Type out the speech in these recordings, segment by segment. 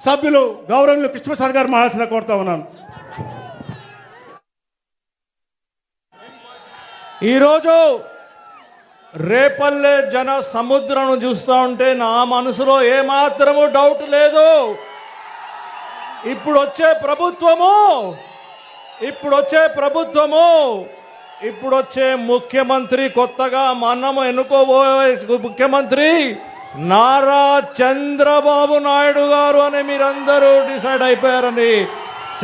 సభ్యులు గౌరవనీయులు కృష్ణప్రసాద్ గారు మాట్లాడాల్సిన కోరుతా ఉన్నాను. ఈరోజు రేపల్లె జన సముద్రం చూస్తూ ఉంటే నా మనసులో ఏమాత్రము డౌట్ లేదు. ఇప్పుడు వచ్చే ప్రభుత్వము ఇప్పుడు వచ్చే ప్రభుత్వము ఇప్పుడు వచ్చే ముఖ్యమంత్రి కొత్తగా మనము ఎన్నుకోబోయే ముఖ్యమంత్రి నారా చంద్రబాబు నాయుడు గారు అని మీరందరూ డిసైడ్ అయిపోయారని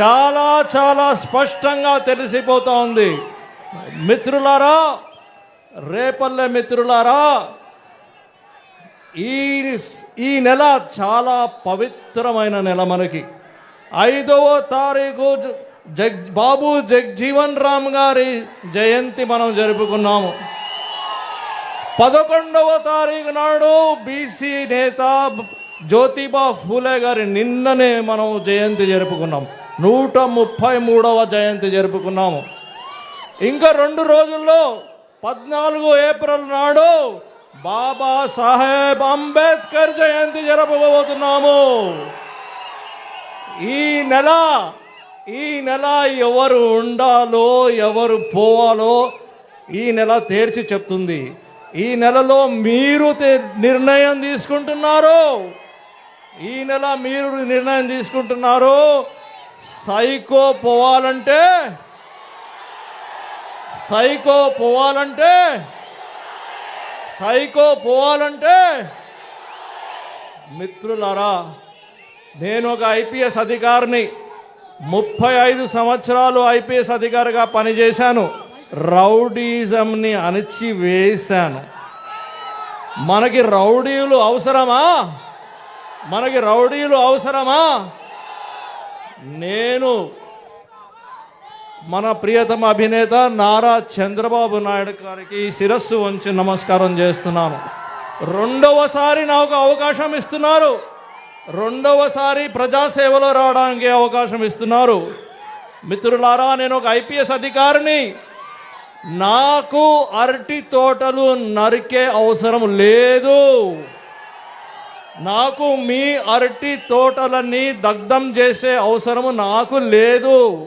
చాలా చాలా స్పష్టంగా తెలిసిపోతా ఉంది. మిత్రులారా రేపల్లె మిత్రులారా ఈ ఈ నెల చాలా పవిత్రమైన నెల మనకి. ఐదవ తారీఖు జగ్ బాబు జగ్జీవన్ రామ్ గారి జయంతి మనం జరుపుకున్నాము. పదకొండవ తారీఖు నాడు బీసీ నేత జ్యోతిబా ఫూలే గారి నిన్ననే మనం జయంతి జరుపుకున్నాం. నూట ముప్పై మూడవ జయంతి జరుపుకున్నాము. ఇంకా రెండు రోజుల్లో పద్నాలుగు ఏప్రిల్ నాడు బాబా సాహెబ్ అంబేద్కర్ జయంతి జరపబోతున్నాము ఈ నెల ఈ నెల ఎవరు ఉండాలో ఎవరు పోవాలో ఈ నెల తేర్చి చెప్తుంది. ఈ నెలలో మీరు నిర్ణయం తీసుకుంటున్నారు ఈ నెల మీరు నిర్ణయం తీసుకుంటున్నారు సైకో పోవాలంటే సైకో పోవాలంటే సైకో పోవాలంటే మిత్రులారా నేను ఒక ఐపీఎస్ అధికారిని ముప్పై ఐదు సంవత్సరాలు ఐపీఎస్ అధికారిగా పనిచేశాను. రౌడీజంని అణిచివేశాను మనకి రౌడీలు అవసరమా? మనకి రౌడీలు అవసరమా? నేను మన ప్రియతమ అభినేత నారా చంద్రబాబు నాయుడు గారికి శిరస్సు వంచి నమస్కారం చేస్తున్నాను. రెండవసారి నాకు అవకాశం ఇస్తున్నారు. రెండవసారి ప్రజాసేవలో రావడానికి అవకాశం ఇస్తున్నారు. మిత్రులారా నేను ఒక ఐపీఎస్ అధికారిని. నాకు అరటి తోటలు నరికే అవసరం లేదు. నాకు మీ అరటి తోటలన్నీ దగ్ధం చేసే అవసరము నాకు లేదు.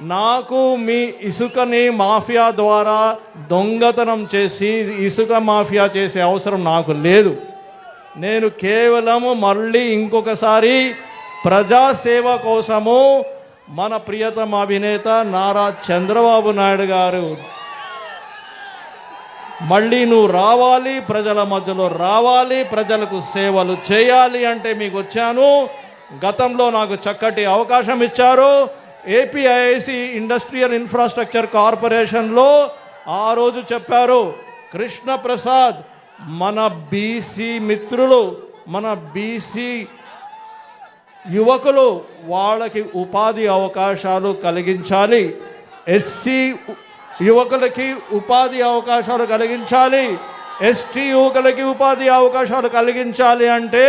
నాకు మీ ఇసుకని మాఫియా ద్వారా దొంగతనం చేసి ఇసుక మాఫియా చేసే అవసరం నాకు లేదు. నేను కేవలము మళ్ళీ ఇంకొకసారి ప్రజాసేవ కోసము మన ప్రియతమ అభినేత నారా చంద్రబాబు నాయుడు గారు. మళ్ళీ నువ్వు రావాలి ప్రజల మధ్యలో రావాలి ప్రజలకు సేవలు చేయాలి అంటే మీకు వచ్చాను. గతంలో నాకు చక్కటి అవకాశం ఇచ్చారు. ఏపీఐఐసి ఇండస్ట్రియల్ ఇన్ఫ్రాస్ట్రక్చర్ కార్పొరేషన్లో ఆ రోజు చెప్పారు కృష్ణ ప్రసాద్ మన బీసీ మిత్రులు మన బీసీ యువకులు వాళ్ళకి ఉపాధి అవకాశాలు కలిగించాలి. ఎస్సీ యువకులకి ఉపాధి అవకాశాలు కలిగించాలి. ఎస్టీ యువకులకి ఉపాధి అవకాశాలు కలిగించాలి అంటే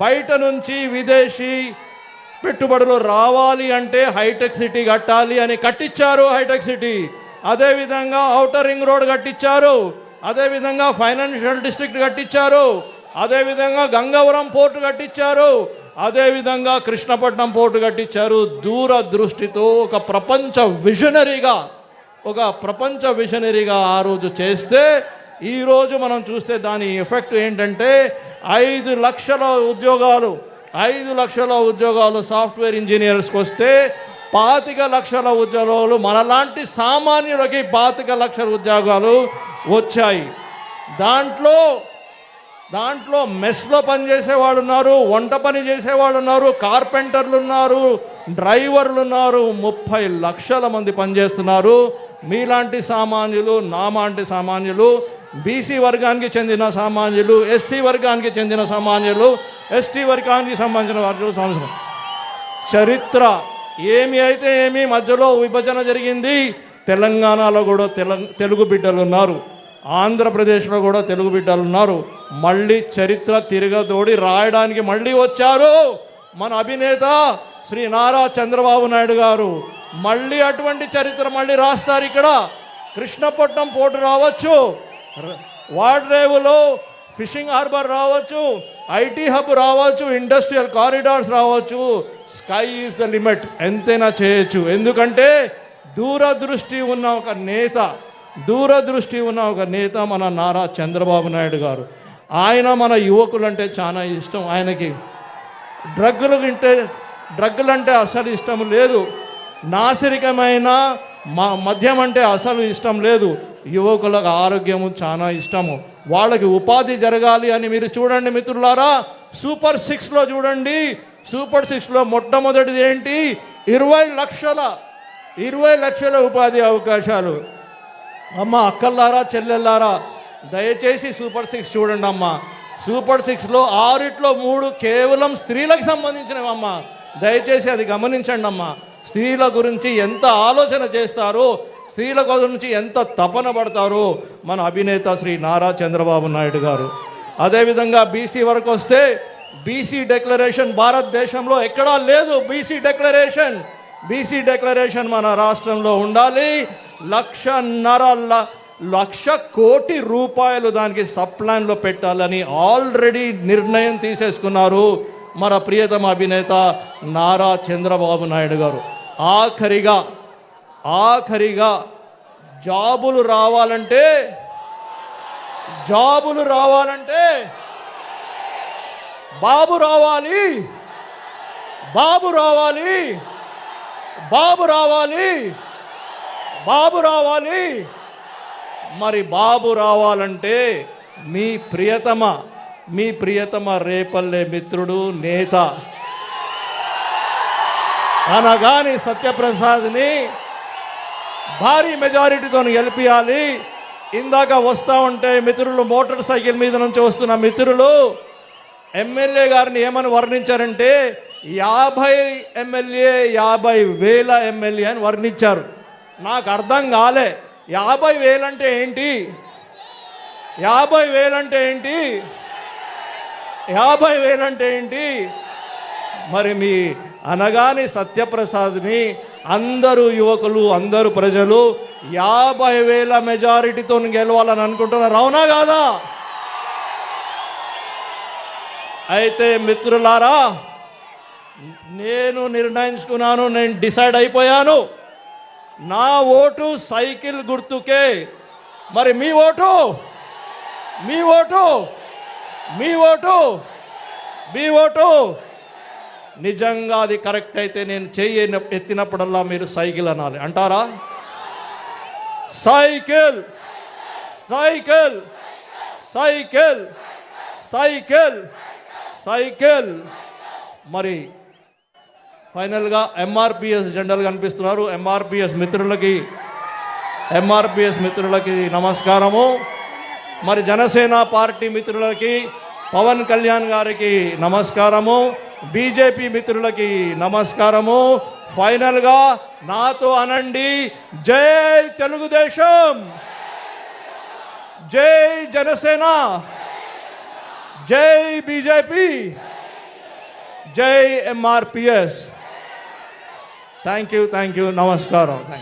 బయట నుంచి విదేశీ పెట్టుబడులు రావాలి అంటే హైటెక్ సిటీ కట్టాలి అని కట్టించారు హైటెక్ సిటీ. అదేవిధంగా ఔటర్ రింగ్ రోడ్ కట్టించారు అదేవిధంగా ఫైనాన్షియల్ డిస్ట్రిక్ట్ కట్టించారు అదేవిధంగా గంగవరం పోర్టు కట్టించారు అదేవిధంగా కృష్ణపట్నం పోర్టు కట్టించారు. దూర దృష్టితో ఒక ప్రపంచ విజనరీగా ఒక ప్రపంచ విజనరీగా ఆ రోజు చేస్తే ఈరోజు మనం చూస్తే దాని ఎఫెక్ట్ ఏంటంటే ఐదు లక్షల ఉద్యోగాలు ఐదు లక్షల ఉద్యోగాలు సాఫ్ట్వేర్ ఇంజనీర్స్కి వస్తే పాతిక లక్షల ఉద్యోగాలు మనలాంటి సామాన్యులకి పాతిక లక్షల ఉద్యోగాలు వచ్చాయి. దాంట్లో దాంట్లో మెస్లో పనిచేసే వాళ్ళు ఉన్నారు వంట పని చేసేవాళ్ళు ఉన్నారు కార్పెంటర్లు ఉన్నారు డ్రైవర్లు ఉన్నారు ముప్పై లక్షల మంది పనిచేస్తున్నారు. మీలాంటి సామాన్యులు నామాంటి సామాన్యులు బీసీ వర్గానికి చెందిన సామాన్యులు ఎస్సీ వర్గానికి చెందిన సామాన్యులు ఎస్టీ వర్గానికి సంబంధించిన వర్గాలు సంవత్సరం. చరిత్ర ఏమి అయితే ఏమి మధ్యలో విభజన జరిగింది తెలంగాణలో కూడా తెల తెలుగు బిడ్డలు ఉన్నారు ఆంధ్రప్రదేశ్లో కూడా తెలుగు బిడ్డలు ఉన్నారు. మళ్ళీ చరిత్ర తిరగదోడి రాయడానికి మళ్ళీ వచ్చారు. మన అభినేత శ్రీ నారా చంద్రబాబు నాయుడు గారు మళ్ళీ అటువంటి చరిత్ర మళ్ళీ రాస్తారు ఇక్కడ. కృష్ణపట్నం పోర్టు రావచ్చు. వాడ్రేవులో ఫిషింగ్ హార్బర్ రావచ్చు. ఐటీ హబ్ రావచ్చు. ఇండస్ట్రియల్ కారిడార్స్ రావచ్చు. Sky is the limit. ఎంతైనా చేయొచ్చు. ఎందుకంటే దూరదృష్టి ఉన్న ఒక నేత దూరదృష్టి ఉన్న ఒక నేత మన నారా చంద్రబాబు నాయుడు గారు. ఆయన మన యువకులంటే చాలా ఇష్టం. ఆయనకి డ్రగ్గులు వింటే డ్రగ్గులు అంటే అసలు ఇష్టం లేదు. నాసిరికమైన మా మద్యం అంటే అసలు ఇష్టం లేదు. యువకులకు ఆరోగ్యము చాలా ఇష్టము. వాళ్ళకి ఉపాధి జరగాలి అని మీరు చూడండి మిత్రులారా. సూపర్ సిక్స్లో చూడండి. సూపర్ సిక్స్లో మొట్టమొదటిది ఏంటి? ఇరవై లక్షల ఇరవై లక్షల ఉపాధి అవకాశాలు. అమ్మ అక్కల్లారా చెల్లెల్లారా దయచేసి సూపర్ సిక్స్ చూడండి అమ్మ. సూపర్ సిక్స్లో ఆరిట్లో మూడు కేవలం స్త్రీలకు సంబంధించినవమ్మ. దయచేసి అది గమనించండి అమ్మ. స్త్రీల గురించి ఎంత ఆలోచన చేస్తారో స్త్రీల గురించి ఎంత తపన పడతారో మన అభినేత శ్రీ నారా చంద్రబాబు నాయుడు గారు. అదేవిధంగా బీసీ వరకు వస్తే బీసీ డెక్లరేషన్ భారతదేశంలో ఎక్కడా లేదు. బీసీ డెక్లరేషన్ బీసీ డిక్లరేషన్ మన రాష్ట్రంలో ఉండాలి. లక్షన్నర లక్ష కోటి రూపాయలు దానికి సప్లాన్లో పెట్టాలని ఆల్రెడీ నిర్ణయం తీసేసుకున్నారు మన ప్రియతమ అభినేత నారా చంద్రబాబు నాయుడు గారు. ఆఖరిగా ఆఖరిగా జాబులు రావాలంటే జాబులు రావాలంటే బాబు రావాలి. బాబు రావాలి. బాబు రావాలి. బాబు రావాలి. మరి బాబు రావాలంటే మీ ప్రియతమ మీ ప్రియతమ రేపల్లె మిత్రుడు నేత. అనగాని సత్యప్రసాద్ని భారీ మెజారిటీతో గెలిపియాలి. ఇందాక వస్తా ఉంటే మిత్రులు మోటార్ సైకిల్ మీద నుంచి వస్తున్న మిత్రులు ఎమ్మెల్యే గారిని ఏమని వర్ణించారంటే యాభై ఎమ్మెల్యే యాభై వేల ఎమ్మెల్యే అని వర్ణించారు. నాకు అర్థం కాలే. యాభై వేలంటే ఏంటి? యాభై వేలంటే ఏంటి? యాభై వేలంటే ఏంటి? మరి మీ అనగాని సత్యప్రసాద్ని అందరూ యువకులు అందరూ ప్రజలు యాభై వేల మెజారిటీతో గెలవాలని అనుకుంటున్నారు. అవునా కాదా? అయితే మిత్రులారా నేను నిర్ణయించుకున్నాను నేను డిసైడ్ అయిపోయాను. నా ఓటు సైకిల్ గుర్తుకే. మరి మీ ఓటు? మీ ఓటు? మీ ఓటు? మీ ఓటు? నిజంగా అది కరెక్ట్ అయితే నేను చెయ్యి ఎత్తినప్పుడల్లా మీరు సైకిల్ అనాలి. అంటారా? Cycle! Cycle! Cycle! Cycle! Cycle! మరి ఫైనల్గా ఎంఆర్పిఎస్ జెండాలు కనిపిస్తున్నారు. ఎంఆర్పిఎస్ మిత్రులకి ఎంఆర్పిఎస్ మిత్రులకి నమస్కారము. మరి జనసేన పార్టీ మిత్రులకి పవన్ కళ్యాణ్ గారికి నమస్కారము. బీజేపీ మిత్రులకి నమస్కారము. ఫైనల్గా నాతో అనండి. జై తెలుగుదేశం! జై జనసేన! జై బీజేపీ! జై MRPS Thank you, thank you, Namaskar.